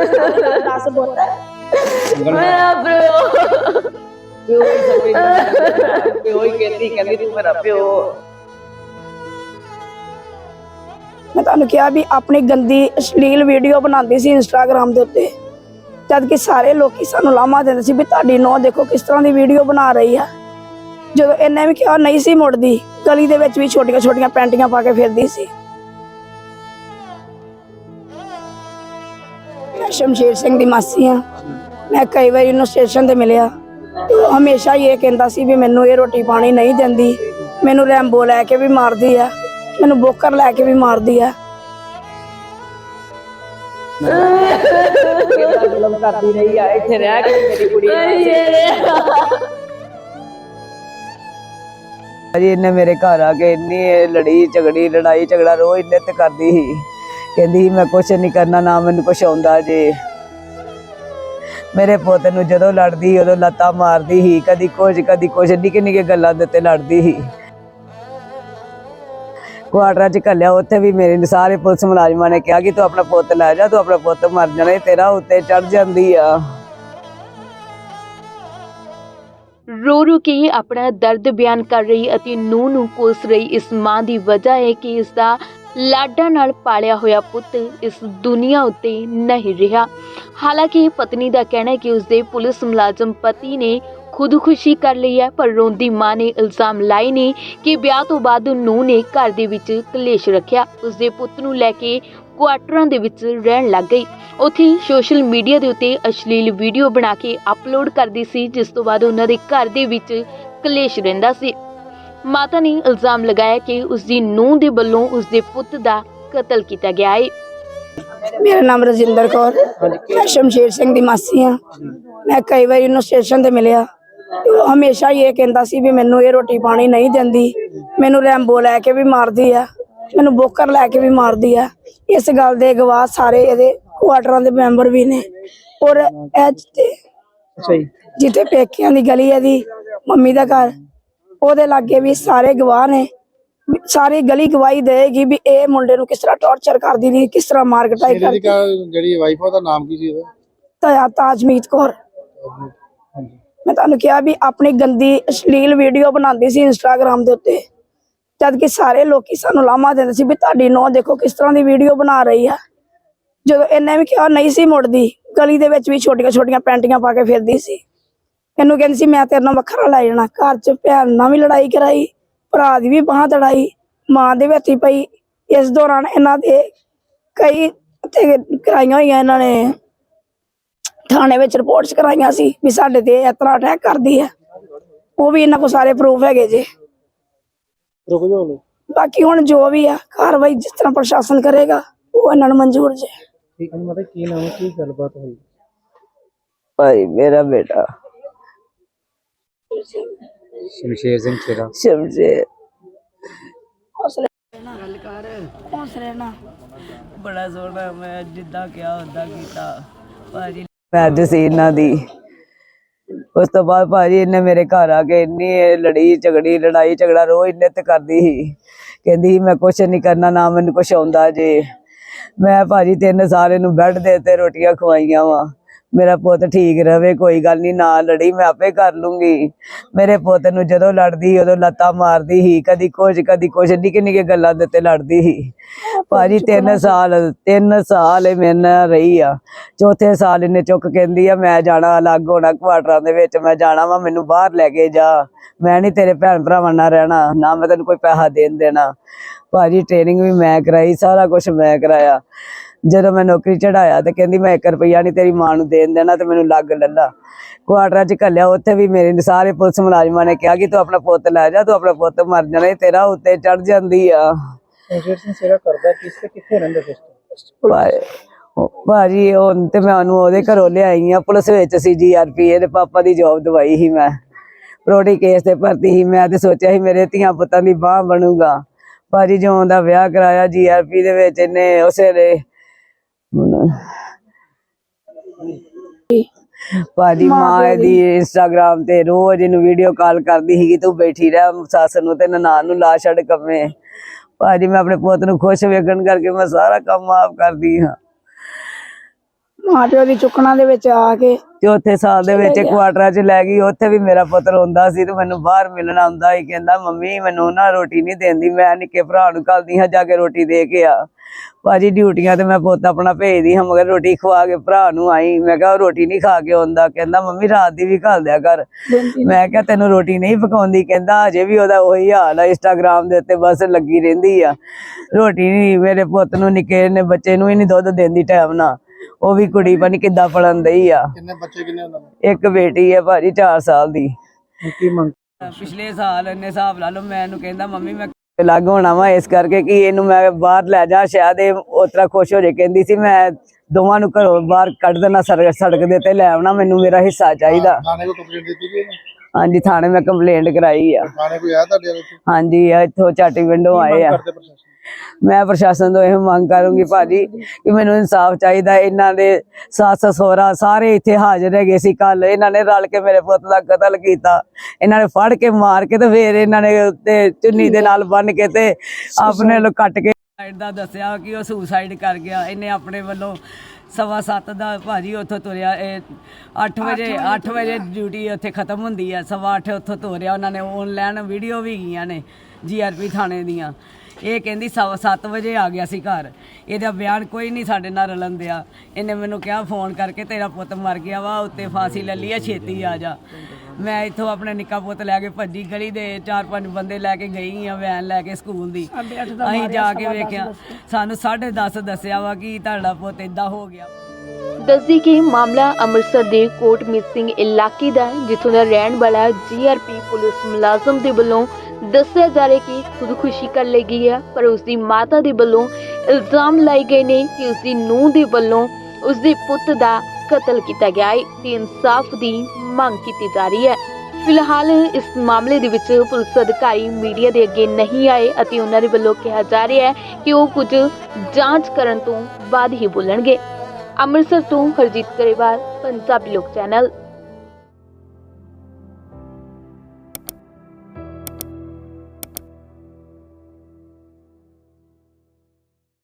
ਦੱਸ ਬੋਲ ਮੇਰਾ ਬ్రో ਪਿਓ ਹੀ ਸਮਝਦਾ ਪਿਓ ਹੀ ਕਹਿੰਦੀ ਕਹਿੰਦੀ ਤੂੰ ਮੇਰਾ ਪਿਓ ਮੈਂ ਤੁਹਾਨੂੰ ਕਿਹਾ ਵੀ ਆਪਣੀ ਗੰਦੀ ਅਸ਼ਲੀਲ ਵੀਡੀਓ ਬਣਾਉਂਦੀ ਸੀ ਇੰਸਟਾਗ੍ਰam ਦੇ ਉੱਤੇ। ਜਦ ਕਿ ਸਾਰੇ ਲੋਕੀ ਸਾਨੂੰ ਲਾਮਾ ਦਿੰਦੇ ਸੀ ਵੀ ਤੁਹਾਡੀ ਨੌ ਦੇਖੋ ਕਿਸ ਤਰ੍ਹਾਂ ਦੀ ਵੀਡੀਓ ਬਣਾ ਰਹੀ ਆ। ਜਦੋਂ ਇਹਨੇ ਵੀ ਕਿਹਾ ਨਹੀਂ ਸੀ ਮੁੜਦੀ। ਗਲੀ ਦੇ ਵਿੱਚ ਵੀ ਛੋਟੀਆਂ ਛੋਟੀਆਂ ਪੈਂਟੀਆਂ ਪਾ ਕੇ ਫਿਰਦੀ ਸੀ। ਸ਼ਮਸ਼ੇਰ ਸਿੰਘ ਦੀ ਮਾਸੀ ਆ। ਮੈਂ ਕਈ ਵਾਰੀ ਇਹਨੂੰ ਸਟੇਸ਼ਨ ਤੇ ਮਿਲਿਆ। ਤੇ ਉਹ ਹਮੇਸ਼ਾ ਹੀ ਇਹ ਕਹਿੰਦਾ ਸੀ ਵੀ ਮੈਨੂੰ ਇਹ ਰੋਟੀ ਪਾਣੀ ਨਹੀਂ ਦਿੰਦੀ। ਮੈਨੂੰ ਰੈਂਬੋ ਲੈ ਕੇ ਵੀ ਮਾਰਦੀ ਆ। ਮੈਨੂੰ ਬੋਕਰ ਲੈ ਕੇ ਵੀ ਮਾਰਦੀ ਆ। ਜ਼ੁਲਮ ਕਰਦੀ ਰਹੀ ਆ ਇੱਥੇ ਰਹਿ ਕੇ ਮੇਰੀ ਕੁੜੀ ਅਜੀ ਇਹਨੇ ਮੇਰੇ ਘਰ ਆ ਕੇ ਇੰਨੀ ਲੜੀ ਝਗੜੀ ਲੜਾਈ ਝਗੜਾ ਰੋਜ਼ ਨਿੱਤ ਕਰਦੀ ਸੀ। ਕਹਿੰਦੀ ਸੀ, ਮੈਂ ਕੁਛ ਨਹੀਂ ਕਰਨਾ ਨਾ ਮੈਨੂੰ ਕੁਛ ਆਉਂਦਾ ਜੇ। ਮੇਰੇ ਪੁੱਤ ਨੂੰ ਜਦੋਂ ਲੜਦੀ ਉਦੋਂ ਲੱਤਾਂ ਮਾਰਦੀ ਸੀ ਕਦੀ ਕੁਝ ਕਦੀ ਕੁਝ ਨਿੱਕੀ ਨਿੱਕੀ ਗੱਲਾਂ ਦੇ ਉੱਤੇ ਲੜਦੀ ਸੀ। ਕੁਆਟਰਾਂ ਚ ਘੱਲਿਆ ਉੱਥੇ ਵੀ ਮੇਰੇ ਸਾਰੇ ਪੁਲਿਸ ਮੁਲਾਜ਼ਮਾਂ ਨੇ ਕਿਹਾ ਕਿ ਤੂੰ ਆਪਣਾ ਪੁੱਤ ਲੈ ਜਾ ਤੂੰ ਆਪਣਾ ਪੁੱਤ ਮਰ ਜਾਣਾ ਤੇਰਾ ਉੱਤੇ ਚੜ ਜਾਂਦੀ ਆ। ਰੋ ਰੋ ਕੇ ਆਪਣਾ ਦਰਦ ਬਿਆਨ ਕਰ ਰਹੀ ਅਤੇ ਨੂੰਹ ਨੂੰ ਕੋਸ ਰਹੀ ਇਸ ਮਾਂ ਦੀ ਵਜ੍ਹਾ ਹੈ ਕਿ ਇਸ ਦਾ ਲਾਡਾਂ ਨਾਲ ਪਾਲਿਆ ਹੋਇਆ ਪੁੱਤ ਇਸ ਦੁਨੀਆ ਉੱਤੇ ਨਹੀਂ ਰਿਹਾ। ਹਾਲਾਂਕਿ ਪਤਨੀ ਦਾ ਕਹਿਣਾ ਹੈ ਕਿ ਉਸਦੇ ਪੁਲਿਸ ਮੁਲਾਜ਼ਮ ਪਤੀ ਨੇ ਖੁਦਕੁਸ਼ੀ ਕਰ ਲਈ ਹੈ, ਪਰ ਰੋਂਦੀ ਮਾਂ ਨੇ ਇਲਜ਼ਾਮ ਲਾਏ ਨੇ ਕਿ ਵਿਆਹ ਤੋਂ ਬਾਅਦ ਨੂੰ ਨੇ ਘਰ ਦੇ ਵਿੱਚ ਕਲੇਸ਼ ਰੱਖਿਆ। ਉਸਦੇ ਪੁੱਤ ਨੂੰ ਲੈ ਕੇ ਕੁਆਟਰਾਂ ਦੇ ਵਿੱਚ ਰਹਿਣ ਲੱਗ ਗਈ। ਉੱਥੇ ਸੋਸ਼ਲ ਮੀਡੀਆ ਦੇ ਉੱਤੇ ਅਸ਼ਲੀਲ ਵੀਡੀਓ ਬਣਾ ਕੇ ਅਪਲੋਡ ਕਰਦੀ ਸੀ, ਜਿਸ ਤੋਂ ਬਾਅਦ ਉਹਨਾਂ ਦੇ ਘਰ ਦੇ ਵਿੱਚ ਕਲੇਸ਼ ਰਹਿੰਦਾ ਸੀ। ਮਾਤਾ ਨੇ ਇਲਜ਼ਾਮ ਲਗਾਇਆ ਕਿ ਉਸ ਦੀ ਨੂੰਹ ਦੇ ਵੱਲੋਂ ਉਸ ਦੇ ਪੁੱਤ ਦਾ ਕਤਲ ਕੀਤਾ ਗਿਆ ਹੈ ਮੇਰਾ ਨਾਮ ਰਜਿੰਦਰ ਕੌਰ ਮੈਂ ਸ਼ਮਸ਼ੇਰ ਸਿੰਘ ਦੀ ਮਾਸੀ ਆ ਮੈਂ ਕਈ ਵਾਰੀ ਇਹਨੂੰ ਸਟੇਸ਼ਨ ਤੇ ਮਿਲਿਆ। ਤੇ ਉਹ ਹਮੇਸ਼ਾ ਇਹ ਕਹਿੰਦਾ ਸੀ ਵੀ ਮੈਨੂੰ ਇਹ ਰੋਟੀ ਪਾਣੀ ਨਹੀਂ ਦਿੰਦੀ। ਮੈਨੂੰ ਰੈਂਬੋ ਲੈ ਕੇ ਵੀ ਮਾਰਦੀ ਆ। ਮੈਨੂੰ ਬੋਕਰ ਲੈ ਕੇ ਵੀ ਮਾਰਦੀ ਆ। ਇਸ ਗੱਲ ਦੇ ਗਵਾਹ ਸਾਰੇ ਇਹਦੇ ਕੁਆਟਰਾਂ ਦੇ ਮੈਂਬਰ ਵੀ ਨੇ। ਔਰ ਇਹ ਜਿੱਥੇ ਅੱਛਾ ਜੀ। ਜਿੱਥੇ ਪੇਕਿਆਂ ਦੀ ਗਲੀ ਹੈ ਦੀ ਮੰਮੀ ਦਾ ਘਰ ਉਹਦੇ ਲਾਗੇ ਵੀ ਸਾਰੇ ਗਵਾਹ ਨੇ। ਸਾਰੀ ਗਲੀ ਗਵਾਹੀ ਦੇਗੀ ਵੀ ਇਹ ਮੁੰਡੇ ਨੂੰ ਕਿਸ ਤਰ੍ਹਾਂ ਟੌਰਚਰ ਕਰਦੀ ਸੀ ਕਿਸ ਤਰ੍ਹਾਂ ਮਾਰ ਕਟਾਈ ਕਰਦੀ ਜਿਹੜੀ ਵਾਈਫ ਉਹਦਾ ਨਾਮ ਕੀ ਸੀ ਉਹਦਾ? ਤਾਂ ਤਾਜਮੀਤ ਕੌਰ। ਮੈਂ ਤੁਹਾਨੂੰ ਕਿਹਾ ਵੀ ਆਪਣੀ ਗੰਦੀ ਅਸ਼ਲੀਲ ਵੀਡੀਓ ਬਣਾਉਂਦੀ ਸੀ ਇੰਸਟਾਗ੍ਰam ਦੇ ਉੱਤੇ। ਜਦ ਕਿ ਸਾਰੇ ਲੋਕੀ ਸਾਨੂੰ ਲਾਮਾ ਦਿੰਦੇ ਸੀ ਵੀ ਤੁਹਾਡੀ ਨੌ ਦੇਖੋ ਕਿਸ ਤਰ੍ਹਾਂ ਦੀ ਵੀਡੀਓ ਬਣਾ ਰਹੀ ਆ। ਜਦੋਂ ਇਹਨੇ ਵੀ ਕਿਹਾ ਨਹੀਂ ਸੀ ਮੁੜਦੀ ਗਲੀ ਦੇ ਵਿੱਚ ਵੀ ਛੋਟੀਆਂ ਛੋਟੀਆਂ ਪੈਂਟੀਆਂ ਪਾ ਕੇ ਫਿਰਦੀ ਸੀ। ਇਹਨੂੰ ਕਹਿੰਦੀ ਸੀ ਮੈਂ ਤੇਰੇ ਨਾਲ ਵੱਖਰਾ ਲੈ ਜਾਣਾ। ਘਰ 'ਚ ਭੈਣ ਨਾਲ ਵੀ ਲੜਾਈ ਕਰਾਈ ਭਰਾ ਦੀ ਵੀ ਬਾਂਹ ਤੜਾਈ ਮਾਂ ਦੇ ਵਿੱਚ ਹੀ ਪਈ। ਇਸ ਦੌਰਾਨ ਇਹਨਾਂ ਦੇ ਕਈ ਤੇ ਕਰਾਈਆਂ ਹੋਈਆਂ ਇਹਨਾਂ ਨੇ। ਥਾਣੇ ਵਿੱਚ ਰਿਪੋਰਟਸ ਕਰਾਈਆਂ ਸੀ ਵੀ ਸਾਡੇ ਤੇ ਇਸ ਤਰ੍ਹਾਂ ਅਟੈਕ ਕਰਦੀ ਹੈ। ਉਹ ਵੀ ਇਹਨਾਂ ਕੋਲ ਸਾਰੇ ਪ੍ਰੂਫ ਹੈਗੇ ਜੇ। ਰੁਕ ਜਾਓ ਲੋ ਬਾਕੀ ਹੁਣ ਜੋ ਵੀ ਆ ਕਾਰਵਾਈ ਜਿਸ ਤਰ੍ਹਾਂ ਪ੍ਰਸ਼ਾਸਨ ਕਰੇਗਾ ਉਹ ਇਹਨਾਂ ਨੂੰ ਮਨਜ਼ੂਰ ਜੇ। ਠੀਕ ਹੈ ਮਤਲਬ ਕੀ ਨਾਮ ਕੀ ਗੱਲਬਾਤ ਹੋਈ? ਭਾਈ ਮੇਰਾ ਬੇਟਾ। ਸ਼ਮਸ਼ੇਰ ਸਿੰਘ ਚੇਰਾ ਸ਼ਮਸ਼ੇਰ। ਹੌਸਲੇ ਨਾਲ ਗੱਲ ਕਰ। ਹੌਸਲੇ ਨਾਲ ਬੜਾ ਸੋਹਣਾ ਮੈਂ ਜਿੱਦਾਂ ਕਿਹਾ ਉਦਾਂ ਕੀਤਾ। ਭਾਜੀ ਮੈਰਿਜ ਸੀ ਇਹਨਾਂ ਦੀ। ਉਸ ਤੋਂ ਬਾਅਦ ਭਾਜੀ ਇਹਨੇ ਮੇਰੇ ਘਰ ਆ ਕੇ ਇੰਨੀ ਲੜੀ ਝਗੜੀ ਲੜਾਈ ਝਗੜਾ ਰੋਜ਼ ਨਿੱਤ ਕਰਦੀ ਸੀ। ਕਹਿੰਦੀ ਸੀ, ਮੈਂ ਕੁਛ ਨਹੀਂ ਕਰਨਾ ਨਾ ਮੈਨੂੰ ਕੁਛ ਆਉਂਦਾ ਜੇ। ਮੈਂ ਭਾਜੀ ਤਿੰਨ ਸਾਲ ਇਹਨੂੰ ਬੈੱਡ ਦੇ ਉੱਤੇ ਰੋਟੀਆਂ ਖਵਾਈਆਂ ਵਾ। ਮੇਰਾ ਪੁੱਤ ਠੀਕ ਰਵੇ ਕੋਈ ਗੱਲ ਨਹੀਂ ਨਾ ਲੜੀ ਮੈਂ ਆਪੇ ਕਰ ਲੂੰਗੀ। ਮੇਰੇ ਪੁੱਤ ਨੂੰ ਜਦੋਂ ਲੜਦੀ ਉਦੋਂ ਲੱਤਾਂ ਮਾਰਦੀ ਸੀ ਕਦੀ ਕੁਝ ਕਦੀ ਕੁਝ ਨਿੱਕੀ ਨਿੱਕੀ ਗੱਲਾਂ ਦੇ ਉੱਤੇ ਲੜਦੀ ਸੀ। ਭਾਜੀ ਤਿੰਨ ਸਾਲ ਤਿੰਨ ਸਾਲ ਇਹ ਮੇਰੇ ਨਾਲ ਰਹੀ ਆ। ਚੌਥੇ ਸਾਲ ਇਹਨੇ ਚੁੱਕ ਕਹਿੰਦੀ ਆ ਮੈਂ ਜਾਣਾ ਅਲੱਗ ਹੋਣਾ ਕੁਆਟਰਾਂ ਦੇ ਵਿੱਚ ਮੈਂ ਜਾਣਾ ਵਾ ਮੈਨੂੰ ਬਾਹਰ ਲੈ ਕੇ ਜਾ। ਮੈਂ ਨਹੀਂ ਤੇਰੇ ਭੈਣ ਭਰਾਵਾਂ ਨਾਲ ਰਹਿਣਾ ਨਾ ਮੈਂ ਤੈਨੂੰ ਕੋਈ ਪੈਸਾ ਦੇਣ ਦੇਣਾ। ਭਾਜੀ ਟ੍ਰੇਨਿੰਗ ਵੀ ਮੈਂ ਕਰਾਈ ਸਾਰਾ ਕੁਝ ਮੈਂ ਕਰਾਇਆ। ਜਦੋਂ ਮੈਂ ਨੌਕਰੀ ਚੜਾਇਆ ਤੇ ਕਹਿੰਦੀ ਮੈਂ 1 ਰੁਪਈਆ ਨਹੀਂ ਤੇਰੀ ਮਾਂ ਨੂੰ ਦੇਣ ਦੇਣਾ ਤੇ ਮੈਨੂੰ ਲੱਗ ਲੱਲਾ। ਕੁਆਟਰਾਂ ਚ ਘੱਲਿਆ ਉੱਥੇ ਵੀ ਮੇਰੇ ਸਾਰੇ ਪੁਲਿਸ ਮੁਲਾਜ਼ਮਾਂ ਨੇ ਕਿਹਾ ਕਿ ਤੂੰ ਆਪਣਾ ਪੁੱਤ ਲੈ ਜਾ ਤੂੰ ਆਪਣਾ ਪੁੱਤ ਮਰ ਜਾਣਾ ਤੇਰਾ ਉੱਤੇ ਚੜ ਜਾਂਦੀ ਆ। ਸ਼ਮਸ਼ੇਰ ਸਿੰਘ ਚੇਰਾ ਕਰਦਾ ਕਿਸ ਤੇ ਕਿੱਥੇ ਰਹਿੰਦਾ ਸਿਸਟਮ ਭਾਈ ਉਹ ਭਾਜੀ ਹੁਣ ਤੇ ਮੈਂ ਉਹਨੂੰ ਉਹਦੇ ਘਰੋਂ ਲਿਆਈ ਆ ਪੁਲਿਸ ਵਿੱਚ ਸੀ ਜੀਆਰਪੀ ਇਹਦੇ ਪਾਪਾ ਦੀ ਜੌਬ ਦਵਾਈ ਸੀ ਮੈਂ। ਪ੍ਰੋਡੀ ਕੇਸ ਤੇ ਭਰਤੀ ਸੀ ਮੈਂ ਤੇ ਸੋਚਿਆ ਸੀ ਮੇਰੇ ਧੀਆਂ ਪੁੱਤਾਂ ਦੀ ਬਾਹ ਬਣੂਗਾ। ਭਾਜੀ ਜਿਉਂ ਦਾ ਵਿਆਹ ਕਰਾਇਆ ਜੀਆਰਪੀ ਦੇ ਵਿੱਚ ਇਹਨੇ ਉਸੇ ਦੇ ਭਾਜੀ ਮਾਂ ਇਹਦੀ ਇੰਸਟਾਗ੍ਰਾਮ ਤੇ ਰੋਜ਼ ਇਹਨੂੰ ਵੀਡੀਓ ਕਾਲ ਕਰਦੀ ਸੀਗੀ ਤੂੰ ਬੈਠੀ ਰਹਿ ਸੱਸ ਨੂੰ ਤੇ ਨਨਾਣ ਨੂੰ ਲਾ ਛੱਡ ਕੰਮੇ। ਭਾਜੀ ਮੈਂ ਆਪਣੇ ਪੁੱਤ ਨੂੰ ਖੁਸ਼ ਵੇਖਣ ਕਰਕੇ ਮੈਂ ਸਾਰਾ ਕੰਮ ਆਪ ਕਰਦੀ ਹਾਂ। ਮਾਂ ਪਿਓ ਦੀ ਚੁੱਕਣਾ ਦੇ ਵਿੱਚ ਆ ਕੇ ਚੌਥੇ ਸਾਲ ਦੇ ਵਿੱਚ ਕੁਆਟਰਾਂ 'ਚ ਲੈ ਗਈ ਉੱਥੇ ਵੀ ਮੇਰਾ ਪੁੱਤ ਰੋਂਦਾ ਸੀ ਤੇ ਮੈਨੂੰ ਬਾਹਰ ਮਿਲਣ ਆਉਂਦਾ ਸੀ ਕਹਿੰਦਾ ਮੰਮੀ ਮੈਨੂੰ ਨਾ ਰੋਟੀ ਨਹੀਂ ਦਿੰਦੀ ਮੈਂ ਨਿੱਕੇ ਭਰਾ ਨੂੰ ਕੱਲਦੀ ਹਾਂ ਜਾ ਕੇ ਰੋਟੀ ਦੇ ਕੇ ਆ। ਭਾਜੀ ਡਿਊਟੀਆਂ ਤੇ ਮੈਂ ਪੁੱਤ ਆਪਣਾ ਭੇਜਦੀ ਹਾਂ ਮਗਰ ਰੋਟੀ ਖਵਾ ਕੇ ਭਰਾ ਨੂੰ ਆਈ। ਮੈਂ ਕਿਹਾ ਰੋਟੀ ਨਹੀਂ ਖਾ ਕੇ ਆਉਂਦਾ। ਕਹਿੰਦਾ ਮੰਮੀ ਰਾਤ ਦੀ ਵੀ ਘੱਲ ਦਿਆ ਕਰ। ਮੈਂ ਕਿਹਾ ਤੈਨੂੰ ਰੋਟੀ ਨਹੀਂ ਪਕਾਉਂਦੀ? ਕਹਿੰਦਾ ਅਜੇ ਵੀ ਉਹਦਾ ਉਹੀ ਹਾਲ ਆ ਇੰਸਟਾਗ੍ਰਾਮ ਦੇ ਉੱਤੇ ਬਸ ਲੱਗੀ ਰਹਿੰਦੀ ਆ। ਰੋਟੀ ਨਹੀਂ ਮੇਰੇ ਪੁੱਤ ਨੂੰ ਨਿੱਕੇ ਨੇ ਬੱਚੇ ਨੂੰ ਹੀ ਨਹੀਂ ਦੁੱਧ ਦਿੰਦੀ ਟਾਈਮ ਨਾਲ। ਉਹ ਵੀ ਕੁੜੀ ਪਤਾ ਨੀ ਕਿੱਦਾਂ ਪੜਨ ਦਈ ਆ। ਕਿੰਨੇ ਬੱਚੇ ਕਿੰਨੇ ਉਹਨਾਂ ਦੇ? ਇੱਕ ਬੇਟੀ ਹੈ ਭਾਜੀ 4 ਸਾਲ ਦੀ। ਕੀ ਮੰਗ ਪਿਛਲੇ ਸਾਲ ਇਹਨੇ ਹਿਸਾਬ ਲਾ ਲਓ ਮੈਂ ਇਹਨੂੰ ਕਹਿੰਦਾ ਮੰਮੀ ਮੈਂ ਲੱਗ ਹੋਣਾ ਵਾ ਇਸ ਕਰਕੇ ਕਿ ਇਹਨੂੰ ਮੈਂ ਬਾਹਰ ਲੈ ਜਾ ਸ਼ਾਇਦ ਇਹ ਉਸ ਤਰ੍ਹਾਂ ਖੁਸ਼ ਹੋ ਜੇ ਕਹਿੰਦੀ ਸੀ ਮੈਂ ਦੋਵਾਂ ਨੂੰ ਘਰੋਂ ਬਾਹਰ ਕੱਢ ਦੇਣਾ ਸੜਕ ਸੜਕ ਦੇ ਤੇ ਲੈ ਆਉਣਾ ਮੈਨੂੰ ਮੇਰਾ ਹਿੱਸਾ ਚਾਹੀਦਾ। ਥਾਣੇ ਕੋ ਕੰਪਲੇਂਟ ਦਿੱਤੀ ਗਈ ਹੈ ਹਾਂਜੀ ਥਾਣੇ ਮੈਂ ਕੰਪਲੇਂਟ ਕਰਾਈ ਆ। ਥਾਣੇ ਕੋਈ ਆਇਆ ਤੁਹਾਡੇ ਹਾਂਜੀ ਇੱਥੋਂ ਚਾਟੀ ਵਿੰਡੋ ਆਏ ਆ। ਮੈਂ ਪ੍ਰਸ਼ਾਸਨ ਤੋਂ ਇਹ ਮੰਗ ਕਰੂੰਗੀ ਭਾਜੀ ਕਿ ਮੈਨੂੰ ਇਨਸਾਫ ਚਾਹੀਦਾ ਇਹਨਾਂ ਦੇ ਸੱਸ ਸਹੁਰਾ ਸਾਰੇ ਇੱਥੇ ਹਾਜ਼ਰ ਹੈਗੇ ਸੀ ਕੱਲ ਇਹਨਾਂ ਨੇ ਰਲ ਕੇ ਮੇਰੇ ਪੁੱਤ ਦਾ ਕਤਲ ਕੀਤਾ ਇਹਨਾਂ ਨੇ ਫੜ ਕੇ ਮਾਰ ਕੇ ਤੇ ਫੇਰ ਇਹਨਾਂ ਨੇ ਉੱਤੇ ਚੁੰਨੀ ਦੇ ਨਾਲ ਬੰਨ ਕੇ ਤੇ ਆਪਣੇ ਨੂੰ ਕੱਟ ਕੇ ਸਾਈਡ ਦਾ ਦੱਸਿਆ ਕਿ ਉਹ ਸੁਸਾਈਡ ਕਰ ਗਿਆ ਇਹਨੇ ਆਪਣੇ ਵੱਲੋਂ ਸਵਾ ਸੱਤ ਦਾ ਭਾਜੀ ਉੱਥੋਂ ਤੁਰਿਆ ਇਹ 8 ਵਜੇ 8 ਵਜੇ ਡਿਊਟੀ ਉੱਥੇ ਖਤਮ ਹੁੰਦੀ ਹੈ ਸਵਾ 8 ਉੱਥੋਂ ਤੁਰਿਆ ਉਹਨਾਂ ਨੇ ਆਨਲਾਈਨ ਵੀਡੀਓ ਵੀ ਗਈਆਂ ਨੇ ਜੀਆਰਪੀ ਥਾਣੇ ਦੀਆਂ। ਇਹ ਕਹਿੰਦੀ ਸਵਾ ਸੱਤ ਵਜੇ ਆ ਗਿਆ ਸੀ ਘਰ। ਇਹਦਾ ਬਿਆਨ ਕੋਈ ਨਹੀਂ ਸਾਡੇ ਨਾਲ ਰਲਣ ਦਿਆ। ਇਹਨੇ ਮੈਨੂੰ ਕਿਹਾ ਫੋਨ ਕਰਕੇ ਤੇਰਾ ਪੁੱਤ ਮਰ ਗਿਆ ਵਾ ਉੱਤੇ ਫਾਂਸੀ ਲੈ ਲਈ ਆ ਛੇਤੀ ਆ ਜਾ। ਮੈਂ ਇੱਥੋਂ ਆਪਣੇ ਨਿੱਕਾ ਪੁੱਤ ਲੈ ਕੇ ਭੱਜੀ ਗਲੀ ਦੇ ਚਾਰ ਪੰਜ ਬੰਦੇ ਲੈ ਕੇ ਗਈ ਆ ਵੈਨ ਲੈ ਕੇ ਸਕੂਲ ਦੀ। ਅਸੀਂ ਜਾ ਕੇ ਵੇਖਿਆ ਸਾਨੂੰ 10:30 ਦੱਸਿਆ ਵਾ ਕਿ ਤੁਹਾਡਾ ਪੁੱਤ ਇਦਾਂ ਹੋ ਗਿਆ। ਦੱਸਦੀ ਕਿ ਮਾਮਲਾ ਅੰਮ੍ਰਿਤਸਰ ਦੇ ਕੋਟ ਮਿਸਿੰਗ ਇਲਾਕੇ ਦਾ ਹੈ ਜਿੱਥੋਂ ਦਾ ਰਹਿਣ ਵਾਲਾ ਜੀਆਰਪੀ ਪੁਲਿਸ ਮੁਲਾਜ਼ਮ ਦੇ ਵੱਲੋਂ ਦੱਸਿਆ ਜਾ ਰਿਹਾ ਕਿ ਖੁਦਕੁਸ਼ੀ ਕਰ ਲਈ ਗਈ ਹੈ, ਪਰ ਉਸ ਦੀ ਮਾਤਾ ਦੇ ਵੱਲੋਂ ਇਲਜ਼ਾਮ ਲਾਏ ਗਏ ਨੇ ਕਿ ਉਸ ਦੀ ਨੂੰਹ ਦੇ ਵੱਲੋਂ ਉਸ ਦੇ ਪੁੱਤ ਦਾ ਕਤਲ ਕੀਤਾ ਗਿਆ ਹੈ, ਤੇ ਇਨਸਾਫ ਦੀ ਮੰਗ ਕੀਤੀ ਜਾ ਰਹੀ ਹੈ। ਫਿਲਹਾਲ ਇਸ ਮਾਮਲੇ ਦੇ ਵਿੱਚ ਪੁਲਿਸ ਅਧਿਕਾਰੀ ਮੀਡੀਆ ਦੇ ਅੱਗੇ ਨਹੀਂ ਆਏ ਅਤੇ ਉਹਨਾਂ ਦੇ ਵੱਲੋਂ ਕਿਹਾ ਜਾ ਰਿਹਾ ਹੈ ਕਿ ਉਹ ਕੁਝ ਜਾਂਚ ਕਰਨ ਤੋਂ ਬਾਅਦ ਹੀ ਬੋਲਣਗੇ। ਅੰਮ੍ਰਿਤਸਰ ਤੋਂ ਹਰਜੀਤ ਕਰੇਵਾਲ ਪੰਜਾਬੀ ਲੋਕ ਚੈਨਲ।